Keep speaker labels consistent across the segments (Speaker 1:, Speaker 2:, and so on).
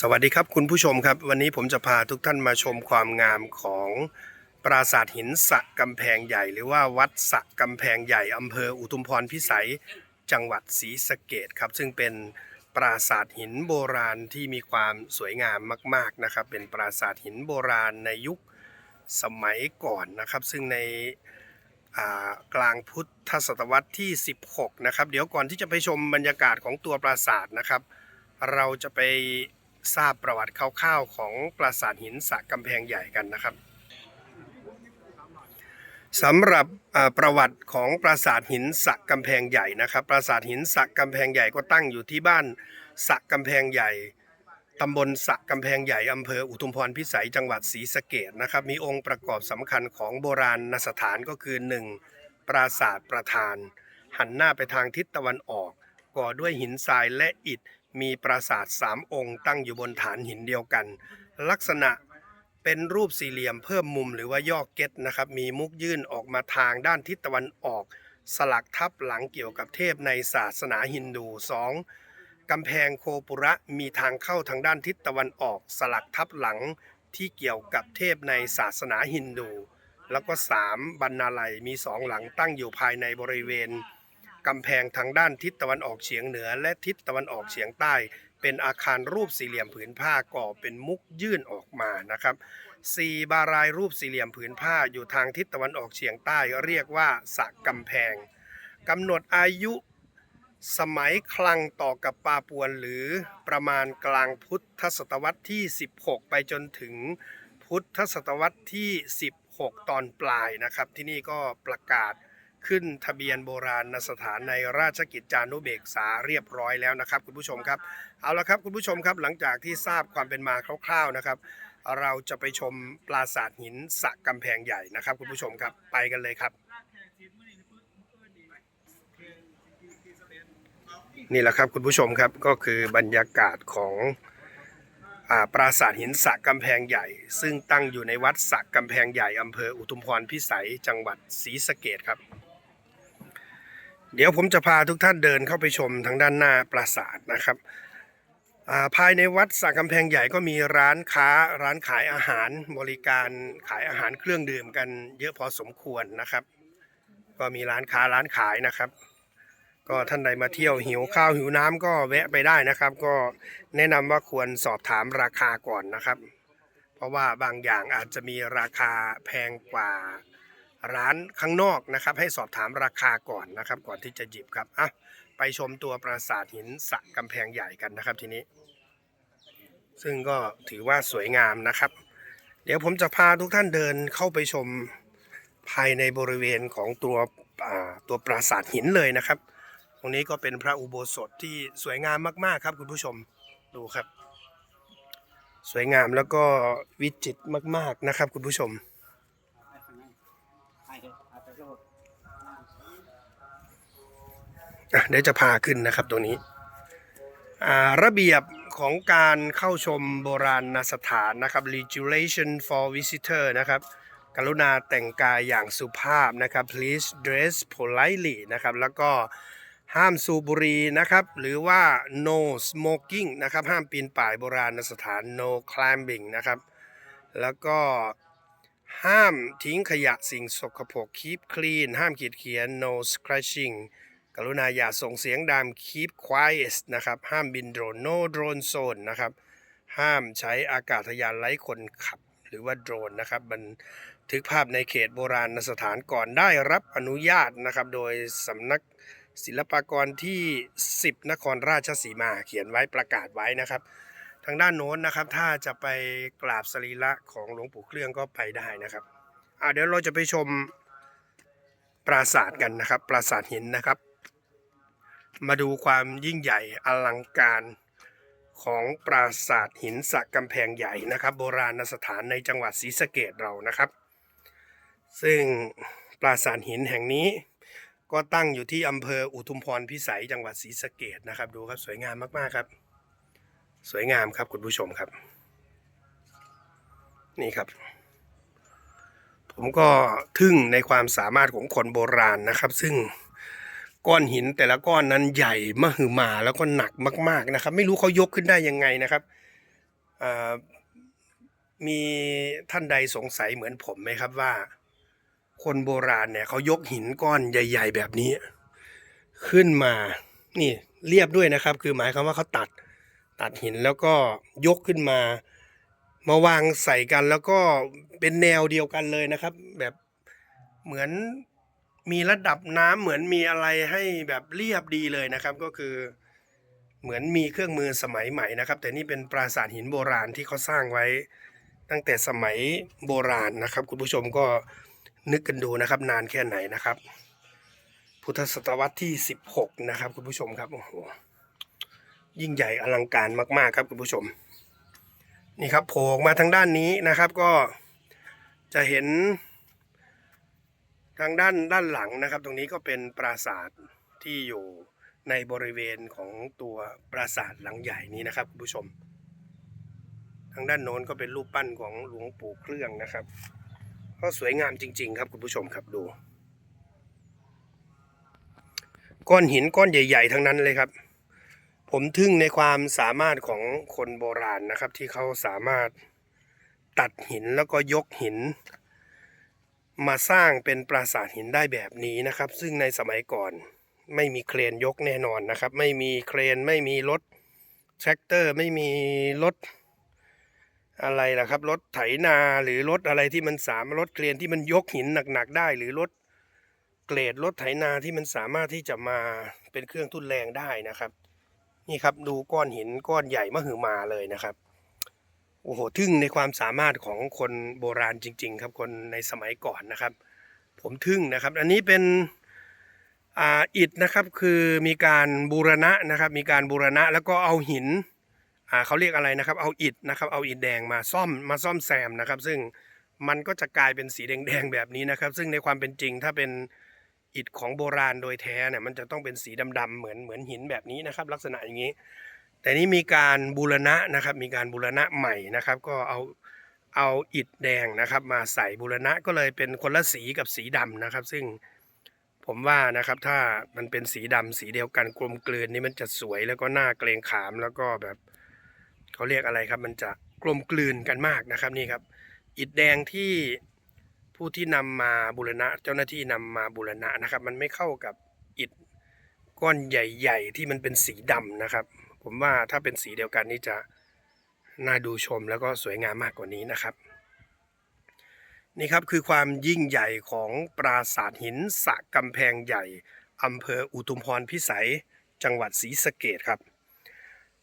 Speaker 1: สวัสดีครับคุณผู้ชมครับ วันนี้ผมจะพาทุกท่านมาชมความงามของปราสาทหินสะกำแพงใหญ่ หรือว่าวัดสะกำแพงใหญ่อำเภออุทุมพรพิสัยจังหวัดศรีสะเกดครับ ซึ่งเป็นปราสาทหินโบราณที่มีความสวยงามมาก ๆนะครับ เป็นปราสาทหินโบราณในยุคสมัยก่อนนะครับ ซึ่งในกลางพุทธศตวรรษที่ 16 นะครับ เดี๋ยวก่อนที่จะไปชมบรรยากาศของตัวปราสาทนะครับ เราจะไป ทราบประวัติคร่าวๆของปราสาทหินสะกำแพงใหญ่กันนะครับสำหรับประวัติของปราสาทหินสะกำแพงใหญ่นะครับ ปราสาทหินสะกำแพงใหญ่ก็ตั้งอยู่ที่บ้านสะกำแพงใหญ่ตำบลสะกำแพงใหญ่อำเภออุทุมพรพิสัยจังหวัดศรีสะเกดนะครับ มีองค์ประกอบสำคัญของโบราณสถานก็คือ 1. ปราสาทประธาน หันหน้าไปทางทิศตะวันออก ก่อด้วยหินทรายและอิฐ มีปราสาทสามองค์ตั้งอยู่บนฐานหินเดียวกัน ลักษณะเป็นรูปสี่เหลี่ยมเพิ่มมุมหรือว่าย่อเก็ตนะครับ มีมุกยื่นออกมาทางด้านทิศตะวันออก สลักทับหลังเกี่ยวกับเทพในศาสนาฮินดู 2. กำแพงโคปุระมีทางเข้าทางด้านทิศตะวันออก สลักทับหลังที่เกี่ยวกับเทพในศาสนาฮินดู แล้วก็ 3. บรรณาลัยมีสองหลังตั้งอยู่ภายในบริเวณ กำแพงทางด้านทิศตะวันออกเฉียงเหนือ และทิศตะวันออกเฉียงใต้ เป็นอาคารรูปสี่เหลี่ยมผืนผ้าก่อเป็นมุกยื่นออกมานะครับ 4. บารายรูปสี่เหลี่ยมผืนผ้าอยู่ทางทิศตะวันออกเฉียงใต้ เรียกว่าสะกำแพงกำหนดอายุสมัยคลังต่อกับปาปวนหรือประมาณกลางพุทธศตวรรษที่ 16 ไปจนถึงพุทธศตวรรษที่ 16 ตอนปลายนะครับ ที่นี่ก็ประกาศ ขึ้นทะเบียนโบราณสถานในราชกิจจานุเบกษาเรียบร้อยแล้วนะครับ คุณผู้ชมครับ เอาละครับคุณผู้ชมครับหลังจากที่ทราบความเป็นมาคร่าวๆนะครับ เราจะไปชมปราสาทหินสะกำแพงใหญ่นะครับ คุณผู้ชมครับไปกันเลยครับ นี่แหละครับคุณผู้ชมครับก็คือบรรยากาศของอปราสาทหินสะกำแพงใหญ่ ซึ่งตั้งอยู่ในวัดสะกำแพงใหญ่อำเภออุทุมพรพิสัยจังหวัดศรีสะเกดครับ เดี๋ยวผมจะพาทุกท่านเดินเข้าไปชมทางด้านหน้าปราสาทนะครับาภายในวัดสระกำแพงใหญ่ก็มีร้านค้าร้านขายอาหารบริการขายอาหารเครื่องดื่มกันเยอะพอสมควรนะครับ ก็มีร้านค้าร้านขายนะครับ ก็ท่านใดมาเที่ยวหิวข้าวหิวน้ำก็แวะไปได้นะครับ ก็แนะนำว่าควรสอบถามราคาก่อนนะครับ เพราะว่าบางอย่างอาจจะมีราคาแพงกว่า ร้านข้างนอกนะครับ ให้สอบถามราคาก่อนนะครับ ก่อนที่จะหยิบครับอะไปชมตัวปราสาทหินสะกำแพงใหญ่กันนะครับทีนี้ ซึ่งก็ถือว่าสวยงามนะครับ เดี๋ยวผมจะพาทุกท่านเดินเข้าไปชมภายในบริเวณของตัวตัวปราสาทหินเลยนะครับ ตรงนี้ก็เป็นพระอุโบสถที่สวยงามมากๆครับคุณผู้ชมดูครับ สวยงามแล้วก็วิจิตรมาก ๆนะครับ คุณผู้ชม อะเดี๋ยวจะพาขึ้นนะครับตรงนี้ระเบียบของการเข้าชมโบราณสถานนะครับ regulation for visitor นะครับ กรุณาแต่งกายอย่างสุภาพนะครับ please dress politely นะครับ แล้วก็ห้ามสูบบุหรี่นะครับ หรือว่า no smoking นะครับ ห้ามปีนป่ายโบราณสถาน no climbing นะครับ แล้วก็ห้ามทิ้งขยะสิ่งสกปรก keep clean ห้ามขีดเขียน no scratching กรุณาอย่าส่งเสียงดัง keep quiet นะครับ ห้ามบินโดรน no drone zone นะครับ ห้ามใช้อากาศยานไร้คนขับ หรือว่าโดรนนะครับ บันทึกภาพในเขตโบราณสถานก่อนได้รับอนุญาตนะครับ โดยสำนักศิลปากรที่ 10 นครราชสีมา เขียนไว้ประกาศไว้นะครับ ทางด้านโน้นนะครับ ถ้าจะไปกราบสรีระของหลวงปู่เครื่องก็ไปได้นะครับอ่าเดี๋ยวเราจะไปชมปราสาทกันนะครับ ปราสาทหินนะครับ มาดูความยิ่งใหญ่อลังการของปราสาทหินสระกำแพงใหญ่นะครับ โบราณสถานในจังหวัดศรีสะเกดเรานะครับ ซึ่งปราสาทหินแห่งนี้ก็ตั้งอยู่ที่อำเภออุทุมพรพิสัยจังหวัดศรีสะเกดนะครับดูครับสวยงามมากๆครับ สวยงามครับคุณผู้ชมครับ นี่ครับ ผมก็ทึ่งในความสามารถของคนโบราณนะครับ ซึ่ง ก้อนหินแต่ละก้อนนั้นใหญ่มหึมาแล้วก็หนักมาก ๆนะครับ ไม่รู้เขายกขึ้นได้ยังไงนะครับมีท่านใดสงสัยเหมือนผมไหมครับว่า คนโบราณเนี่ยเขายกหินก้อนใหญ่ ๆ แบบนี้ ขึ้นมานี่เรียบด้วยนะครับ คือหมายความว่าเขาตัดตัดหินแล้วก็ยกขึ้นมา มาวางใส่กันแล้วก็เป็นแนวเดียวกันเลยนะครับ แบบเหมือน มีระดับน้ำเหมือนมีอะไรให้แบบเรียบดีเลยนะครับ ก็คือเหมือนมีเครื่องมือสมัยใหม่นะครับ แต่นี่เป็นปราสาทหินโบราณที่เขาสร้างไว้ ตั้งแต่สมัยโบราณนะครับ คุณผู้ชมก็นึกกันดูนะครับ นานแค่ไหนนะครับ พุทธศตวรรษที่ 16 นะครับ คุณผู้ชมครับโอ้โหยิ่งใหญ่อลังการมาก ๆ ครับคุณผู้ชม นี่ครับโผล่มาทางด้านนี้นะครับก็จะเห็น ทางด้านด้านหลังนะครับ ตรงนี้ก็เป็นปราสาทที่อยู่ในบริเวณของตัวปราสาทหลังใหญ่นี้นะครับคุณผู้ชม ทางด้านโน้นก็เป็นรูปปั้นของหลวงปู่เครื่องนะครับ ก็สวยงามจริง ๆ ครับคุณผู้ชมครับดู ก้อนหินก้อนใหญ่ ๆ ทั้งนั้นเลยครับ ผมทึ่งในความสามารถของคนโบราณนะครับ ที่เขาสามารถตัดหินแล้วก็ยกหิน มาสร้างเป็นปราสาทหินได้แบบนี้นะครับ ซึ่งในสมัยก่อนไม่มีเครนยกแน่นอนนะครับ ไม่มีเครนไม่มีรถแทรกเตอร์ไม่มีรถอะไรล่ะครับรถไถนาหรือรถอะไรที่มันสามารถรถเครนที่มันยกหินหนักๆได้ หรือรถเกรดรถไถนาที่มันสามารถที่จะมาเป็นเครื่องทุ่นแรงได้นะครับ นี่ครับดูก้อนหินก้อนใหญ่มหึมาเลยนะครับ โอ้โหทึ่งในความสามารถของคนโบราณจริง ๆ ครับคนในสมัยก่อนนะครับ ผมทึ่งนะครับ อันนี้เป็นอิฐนะครับคือมีการบูรณะนะครับ มีการบูรณะแล้วก็เอาหินเขาเรียกอะไรนะครับ เอาอิฐนะครับ เอาอิฐแดงมาซ่อมมาซ่อมแซมนะครับ ซึ่งมันก็จะกลายเป็นสีแดงๆแบบนี้นะครับ ซึ่งในความเป็นจริงถ้าเป็นอิฐของโบราณโดยแท้เนี่ยมันจะต้องเป็นสีดำๆเหมือนเหมือนหินแบบนี้นะครับ ลักษณะอย่างนี้ แต่นี่มีการบูรณะนะครับ มีการบูรณะใหม่นะครับ ก็เอาเอาอิฐแดงนะครับ มาใส่บูรณะก็เลยเป็นคนละสีกับสีดำนะครับ ซึ่งผมว่านะครับถ้ามันเป็นสีดำสีเดียวกันกลมกลืนนี่มันจะสวยแล้วก็หน่าเกรงขามแล้วก็แบบเขาเรียกอะไรครับ มันจะกลมกลืนกันมากนะครับนี่ครับ อิฐแดงที่ผู้ที่นำมาบูรณะ เจ้าหน้าที่นำมาบูรณะนะครับ มันไม่เข้ากับอิฐก้อนใหญ่ ๆ ที่มันเป็นสีดำนะครับ ผมว่าถ้าเป็นสีเดียวกันนี่จะน่าดูชมแล้วก็สวยงามมากกว่านี้นะครับ นี่ครับคือความยิ่งใหญ่ของปราสาทหินสะกำแพงใหญ่อำเภออุทุมพรพิสัยจังหวัดศรีสะเกดครับ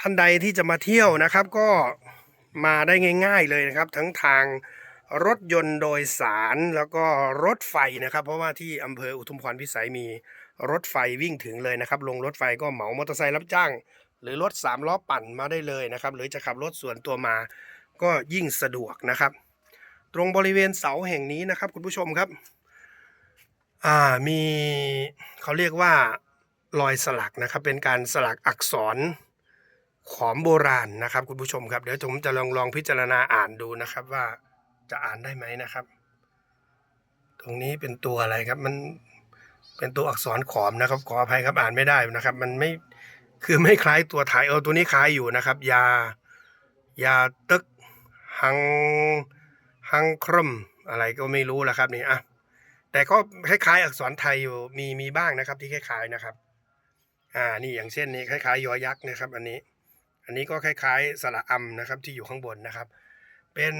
Speaker 1: ท่านใดที่จะมาเที่ยวนะครับก็มาได้ง่าย ๆเลยนะครับ ทั้งทางรถยนต์โดยสารแล้วก็รถไฟนะครับ เพราะว่าที่อำเภออุทุมพรพิสัยมีรถไฟวิ่งถึงเลยนะครับ ลงรถไฟก็เหมามอเตอร์ไซค์รับจ้าง รือรถสามล้อปั่นมาได้เลยนะครับ หรือจะขับรถส่วนตัวมาก็ยิ่งสะดวกนะครับ ตรงบริเวณเสาแห่งนี้นะครับ คุณผู้ชมครับมีเขาเรียกว่ารอยสลักนะครับ เป็นการสลักอักษรขอมโบราณนะครับ คุณผู้ชมครับ เดี๋ยวผมจะลองลองพิจารณาอ่านดูนะครับ ว่าจะอ่านได้ไหมนะครับ ตรงนี้เป็นตัวอะไรครับ มันเป็นตัวอักษรขอมนะครับ ขออภัยครับอ่านไม่ได้นะครับ มันไม่ คือไม่คล้ายตัวไทยเออตัวนี้คล้ายอยู่นะครับ ยายาตึกหังหังครมอะไรก็ไม่รู้แหละครับนี่อะแต่ก็คล้ายๆ อักษรไทยอยู่มีมีบ้างนะครับ ที่คล้ายๆนะครับ อ่านี่อย่างเช่นนี้คล้ายๆยอยักษ์นะครับ อันนี้ อันนี้ก็คล้ายๆสระอัมนะครับ ที่อยู่ข้างบนนะครับ เป็น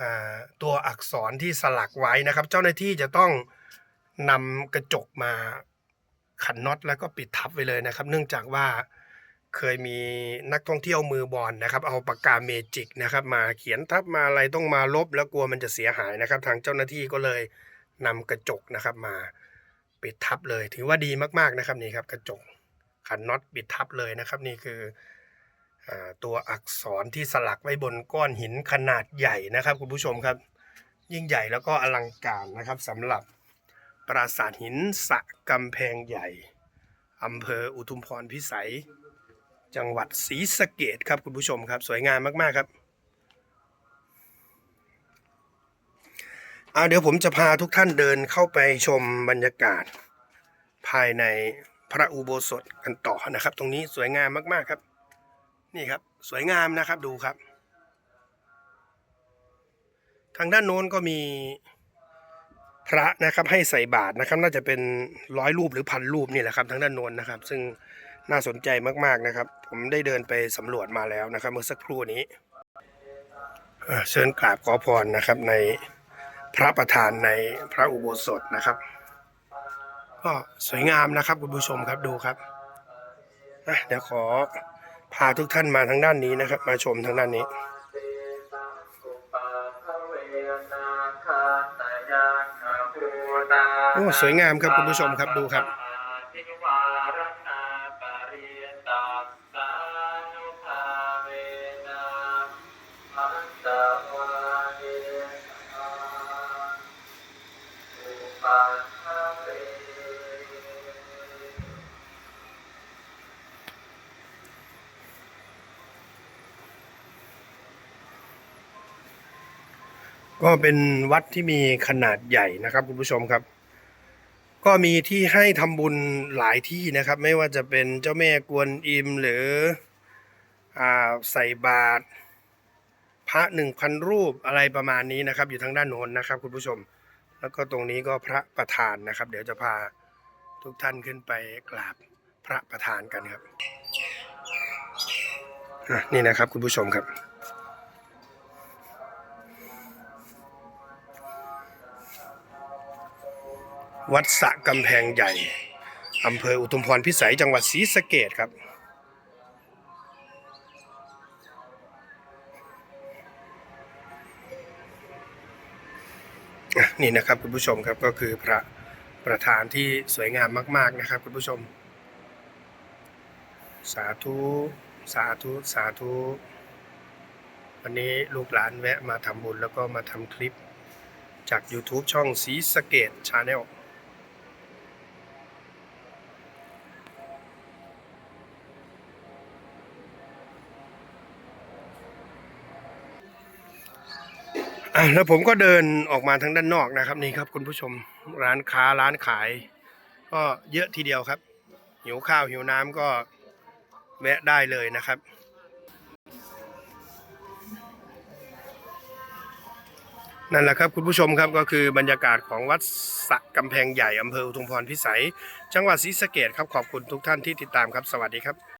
Speaker 1: อ่าตัวอักษรที่สลักไว้นะครับ เจ้าหน้าที่จะต้องนำกระจกมา ขันน็อตแล้วก็ปิดทับไว้เลยนะครับ เนื่องจากว่าเคยมีนักท่องเที่ยวมือบอลนะครับ เอาปากกาเมจิกนะครับ มาเขียนทับมาอะไรต้องมาลบแล้วกลัวมันจะเสียหายนะครับ ทางเจ้าหน้าที่ก็เลยนำกระจกนะครับมาปิดทับเลย ถือว่าดีมากๆนะครับนี่ครับ กระจกขันน็อตปิดทับเลยนะครับ นี่คืออตัวอักษรที่สลักไว้บนก้อนหินขนาดใหญ่นะครับ คุณผู้ชมครับ ยิ่งใหญ่แล้วก็อลังการนะครับสำหรับ ปราสาทหินสะกำแพงใหญ่อำเภออุทุมพรพิสัย จังหวัดศรีสะเกดครับคุณผู้ชมครับ สวยงามมากๆครับเอาเดี๋ยวผมจะพาทุกท่านเดินเข้าไปชมบรรยากาศ ภายในพระอุโบสถกันต่อนะครับ ตรงนี้สวยงามมากๆครับ นี่ครับสวยงามนะครับดูครับ ทางด้านโน้นก็มี พระนะครับให้ใส่บาตรนะครับ น่าจะเป็นร้อยรูปหรือพันรูปนี่แหละครับทางด้านโน้นนะครับ ซึ่งน่าสนใจมากๆนะครับ ผมได้เดินไปสำรวจมาแล้วนะครับ เมื่อสักครู่นี้เชิญกราบขอพรนะครับ ในพระประธานในพระอุโบสถนะครับ ก็สวยงามนะครับคุณผู้ชมครับดูครับเดี๋ยวขอพาทุกท่านมาทางด้านนี้นะครับ มาชมทางด้านนี้ อ้สวยงามครับคุณผู้ชมครับดูครับก็เป็นวัดที่มีขนาดใหญ่นะครับคุณผู้ชมครับ ก็มีที่ให้ทำบุญหลายที่นะครับ ไม่ว่าจะเป็นเจ้าแม่กวนอิมหรืออใส่บาตรพระหนึ่งพันรูปอะไรประมาณนี้นะครับ อยู่ทางด้านโน้นนะครับ คุณผู้ชม แล้วก็ตรงนี้ก็พระประธานนะครับ เดี๋ยวจะพาทุกท่านขึ้นไปกราบพระประธานกันครับนี่นะครับคุณผู้ชมครับ วัดสะกำแพงใหญ่อำเภออุทุมพรพิสัยจังหวัดศรีสะเกดครับ นี่นะครับคุณผู้ชมครับก็คือพระประธานที่สวยงามมาก ๆนะครับคุณผู้ชม สาธุ สาธุ สาธุ วันนี้ลูกหลานแวะมาทำบุญแล้วก็มาทำคลิปจาก YouTube ช่องสีสะเกตชาแนล แล้วผมก็เดินออกมาทางด้านนอกนะครับนี่ครับ คุณผู้ชมร้านค้าร้านขาย ก็เยอะทีเดียวครับ หิวข้าวหิวน้ำก็แวะได้เลยนะครับนั่นแหละครับคุณผู้ชมครับก็คือบรรยากาศของวัดสะกำแพงใหญ่อำเภออุทุมพรพิสัย จังหวัดศรีสะเกดครับขอบคุณทุกท่านที่ติดตามครับ สวัสดีครับ